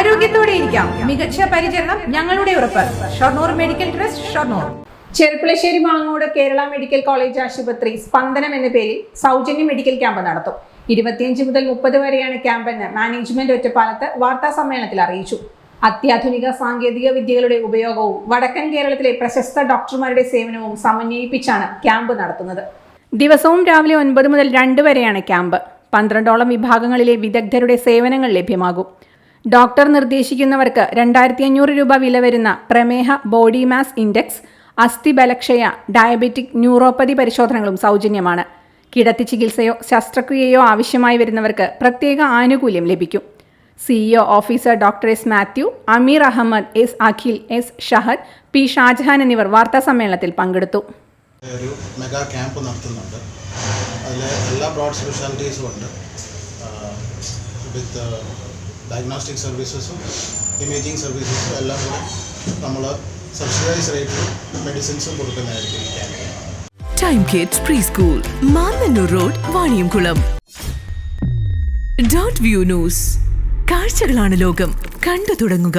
ആരോഗ്യത്തോടെ ഇരിക്കാം. മികച്ച പരിചരണം ഞങ്ങളുടെ ഉറപ്പ്. Shoranur medical trust Shoranur. Cherpulassery Mangode Kerala medical college ആശുപത്രി സ്പന്ദനം എന്ന പേരിൽ സൗജന്യ മെഡിക്കൽ ക്യാമ്പ് നടത്തും. ഇരുപത്തിയഞ്ച് മുതൽ മുപ്പത് വരെയാണ് ക്യാമ്പെന്ന് മാനേജ്മെന്റ് ഒറ്റപ്പാലത്ത് വാർത്താ സമ്മേളനത്തിൽ അറിയിച്ചു. അത്യാധുനിക സാങ്കേതിക വിദ്യകളുടെ ഉപയോഗവും വടക്കൻ കേരളത്തിലെ പ്രശസ്ത ഡോക്ടർമാരുടെ സേവനവും സമന്വയിപ്പിച്ചാണ് ക്യാമ്പ് നടത്തുന്നത്. ദിവസവും രാവിലെ ഒൻപത് മുതൽ രണ്ട് വരെയാണ് ക്യാമ്പ്. പന്ത്രണ്ടോളം വിഭാഗങ്ങളിലെ വിദഗ്ധരുടെ സേവനങ്ങൾ ലഭ്യമാകും. ഡോക്ടർ നിർദ്ദേശിക്കുന്നവർക്ക് രണ്ടായിരത്തി അഞ്ഞൂറ് രൂപ വില വരുന്ന പ്രമേഹ ബോഡി മാസ് ഇൻഡെക്സ് അസ്ഥി ബലക്ഷയ ഡയബറ്റിക് ന്യൂറോപ്പതി പരിശോധനകളും സൗജന്യമാണ്. കിടത്തി ചികിത്സയോ ശസ്ത്രക്രിയയോ ആവശ്യമായി വരുന്നവർക്ക് പ്രത്യേക ആനുകൂല്യം ലഭിക്കും. CEO officer doctor S Mathew Amir Ahmed S Akhil S Shahad P Shajahan എന്നിവർ വാർത്താ സമ്മേളനത്തിൽ പങ്കെടുത്തു. ഒരു മെഗാ ക്യാമ്പ് നടത്തുന്നുണ്ട്. അതിൽ എല്ലാ ബ്രോഡ് സ്പെഷ്യാലിറ്റീസും ഉണ്ട്. വിത്ത് ഡയഗ്നോസ്റ്റിക് സർവീസസും ഇമേജിങ് സർവീസസും എല്ലാം കൂടെ നമ്മൾ സബ്സിഡൈസ് റേറ്റിൽ മെഡിസിൻസും കൊടുക്കുന്നതായിരിക്കും time kids pre school Mannanur road Vaniyamkulam dot view news കാഴ്ചകളാണ് ലോകം. കണ്ടു തുടങ്ങുക.